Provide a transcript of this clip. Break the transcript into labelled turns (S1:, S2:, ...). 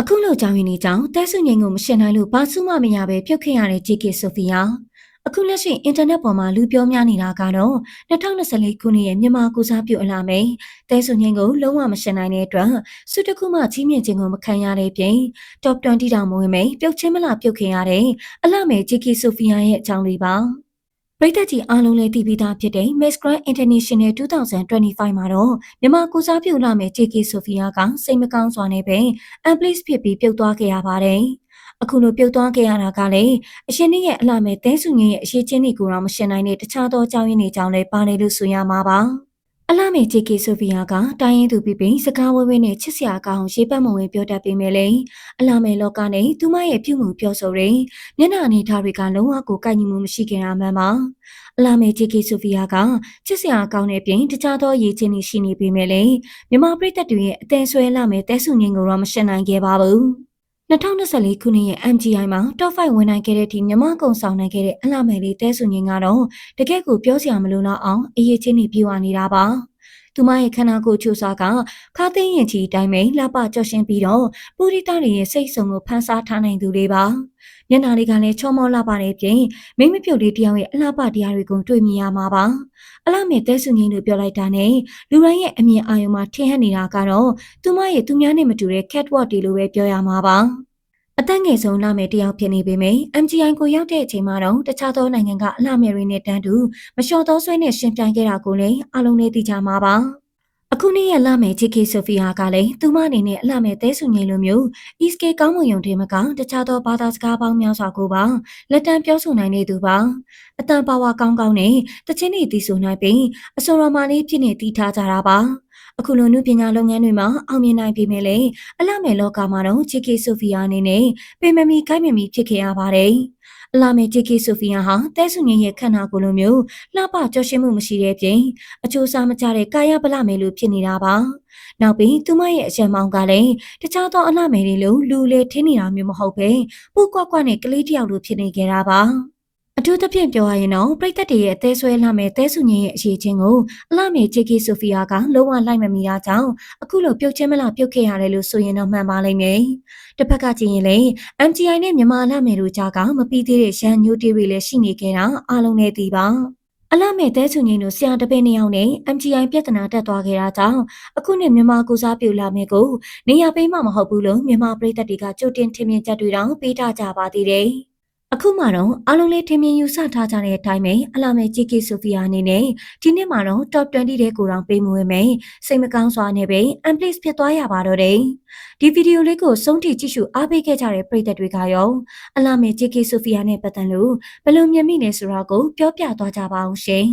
S1: အခုလိုကြောင်းရင်းနေကြောင်းတဲဆုငိန်ကိုမရှင်းနိုင်လို့ဘာစုမှမရပဲပြုတ်ခင်ရတဲ့ JK ဆိုဖီယာအခုလက်ရှိအင်တာနက်ပေါ်မှာလူပြောများနေတာကတော့2024ခုနှစ်ရဲ့မြန်မာကိုစားပြုအလားမိန်တဲဆုငိန်ကိုလုံးဝမရှင်းနိုင်တဲ့အတွက်စုတစ်ခုမှကြီးမြင့်ခြင်းကိုမခံရတဲ့ပြင် Top 20တောင်မဝင်မိန်ပြုတ်ချင်းမလားပြုတ်ခင်ရတဲ့အလားမိန် JK ဆိုဖီယာရဲ့အကြောင်းလေးပါ ပရိသတ်ကြီးအားလုံးလည်းသိပြီးသားဖြစ်တဲ့ Miss Grand International 2025မှာတော့မြန်မာကိုစားပြုလာမယ့် JK Sophia ကစိတ်မကောင်းစွာနဲ့ပဲ Unpleased ဖြစ်ပြီးပြုတ်သွားခဲ့ရပါတယ်။အခုလိုပြုတ်သွားခဲ့ရတာကလည်းအရှင်ကြီးရဲ့အလှမဲ့တဲဆုငင်းရဲ့အရှိချင်းတွေကိုတော့မရှင်နိုင်တဲ့တခြားသောအကြောင်းရင်းတွေကြောင့်လည်းပါနေလို့ဆိုရမှာပါ။ အလှမဲ့ JK Sophia ကတိုင်းရင်းသူပြပြစကားဝဲဝဲနဲ့ချစ်စရာကောင်းရေးပတ်မဝင်ပြောတတ်ပေမဲ့လည်းအလှမဲ့လောကနဲ့သူမရဲ့ပြုမှုပြောဆိုရင်းမျက်နှာအနေထားတွေကလုံးဝကိုကိုက်ညီမှုမရှိခင်တာမှန်ပါအလာမေဂျီကီဆိုဖီယာကချစ်စရာကောင်းတဲ့ပြင်တခြားသောရည်ချင်းတွေရှိနေပေမဲ့လည်းမြန်မာပြည်သက်တွေရဲ့အသေးဆွဲလာမဲ့တဲဆုငင်းကိုတော့မရှင်းနိုင်ခဲ့ပါဘူး 2024ခုနှစ်ရဲ့ MGI မှာ Top 5ဝင်နိုင်ခဲ့တဲ့အထိမြန်မာကုံဆောင်နိုင်ခဲ့တဲ့အလှမယ်လေးတဲဆုငင်းကတော့တကယ့်ကိုပြောစရာမလိုတော့အောင်အရေးချင်းတွေပြေဝနေတာပါ သူမရဲ့ခန္ဓာကိုယ်ချိုးစားကခါသိရင်ချီတိုင်းမိန်လှပကြော့ရှင်းပြီးတော့ပူရိတတွေရဲ့စိတ်ဆုံကိုဖန်ဆားထားနိုင်သူတွေပါမျက်နှာတွေကလည်းချောမောလှပတဲ့ပြင်မိမပြုတ်လေးတယောက်ရဲ့အလှပတရားတွေကိုတွေ့မြင်ရမှာပါအလှမဲ့တဲဆုငင်းလို့ပြောလိုက်တာနဲ့လူတိုင်းရဲ့အမြင်အာရုံမှာထင်ဟပ်နေတာကတော့သူမရဲ့သူများနဲ့မတူတဲ့ catwalk တွေလိုပဲပြောရမှာပါ အသက်ငယ်ဆုံးလာမယ့်တယောက်ဖြစ်နေပေမယ့် MGI ကိုရောက်တဲ့အချိန်မှာတော့တခြားသောနိုင်ငံကအလှမယ်တွေနဲ့တန်းတူမလျှော်သောဆွဲနဲ့ရှင်ပြိုင်ခဲ့တာကိုလည်းအလုံးနဲ့သိကြမှာပါအခုနေ့ရဲ့လာမယ် JK ဆိုဖီယာကလည်းသူမအနေနဲ့အလှမဲ့သဲဆူငိန်လိုမျိုး ESK ကောင်းမွန်ယုံတွေမကတခြားသောဘာသာစကားပေါင်းများစွာကိုပါလက်တံပြောဆိုနိုင်နေသူပါအတန်ပါဝါကောင်းကောင်းနဲ့တချင်းတွေတီးဆိုနိုင်ပြီးအစောရမာလေးဖြစ်နေတီးထားကြတာပါ အခုလိုနုပညာလုပ်ငန်းတွေမှာအောင်မြင်နိုင်ပြီမဲ့လေအလှမဲ့လောကမှာတော့ JK ဆိုဖီယာအနေနဲ့ပင်မမီခိုင်းမမီဖြစ်ခဲ့ရပါတယ်အလာမေဂျီကီဆိုဖီယာဟာတဲဆုငင်းရဲ့ခန္ဓာကိုယ်လိုမျိုးလှပကြောရှင်းမှုမရှိတဲ့ပြင်အချိုးစားမကြတဲ့ကာယဗလမေလိုဖြစ်နေတာပါ။နောက်ပြီးသူမရဲ့အချက်မောင်းကလည်းတခြားသောအလှမေတွေလိုလူလေထင်းနေတာမျိုးမဟုတ်ပဲပူကွက်ကွက်နဲ့ကလေးတယောက်လိုဖြစ်နေကြတာပါ။ အထူးသဖြင့်ပြောရရင်တော့ပြိသက်တွေရဲ့အသေးဆွဲလာမဲ့တဲဆုငင်းရဲ့အရေးချင်းကိုအလှမေဂျီကီဆိုဖီယာကလုံးဝလိုက်မမီတာကြောင့်အခုလိုပြုတ်ချင်းမလားပြုတ်ခဲ့ရတယ်လို့ဆိုရင်တော့မှန်ပါလိမ့်မယ်။တစ်ဖက်ကကြည့်ရင်လည်း MTI နဲ့မြန်မာအလှမေတို့ကြားကမပြီးသေးတဲ့ရန်ညိုတီတွေလည်းရှိနေခဲ့တာအားလုံးနဲ့သိပါ။အလမဲ့တဲချူငင်းတို့ဆရာတပည့်နှစ်ယောက်နဲ့ MGI ပြဿနာတက်သွားခဲ့တာကြောင့်အခုနှစ်မြန်မာကိုစားပြုလာမယ့်ကိုနေရာပေးမှမဟုတ်ဘူးလို့မြန်မာပြည်သက်တွေကကြိုတင်ထင်မြင်ချက်တွေတောင်ပေးထားကြပါသေးတယ်။ အခုမှတော့အလုံးလေးထင်မြင်ယူဆထားကြတဲ့အတိုင်းပဲအလာမဲဂျီကီဆိုဖီယာအနေနဲ့ဒီနေ့မှတော့ top 20တဲ့ကိုတောင်ပေးမွေးမယ်စိတ်မကောင်းစွာနဲ့ပဲ unplace ဖြစ်သွားရပါတော့တယ်ဒီဗီဒီယိုလေးကိုစုံထိကြည့်ရှုအားပေးခဲ့ကြတဲ့ပရိသတ်တွေကရောအလာမဲဂျီကီဆိုဖီယာနဲ့ပတ်သက်လို့ဘယ်လိုမြင်မိလဲဆိုတာကိုပြောပြသွားကြပါအောင်ရှင်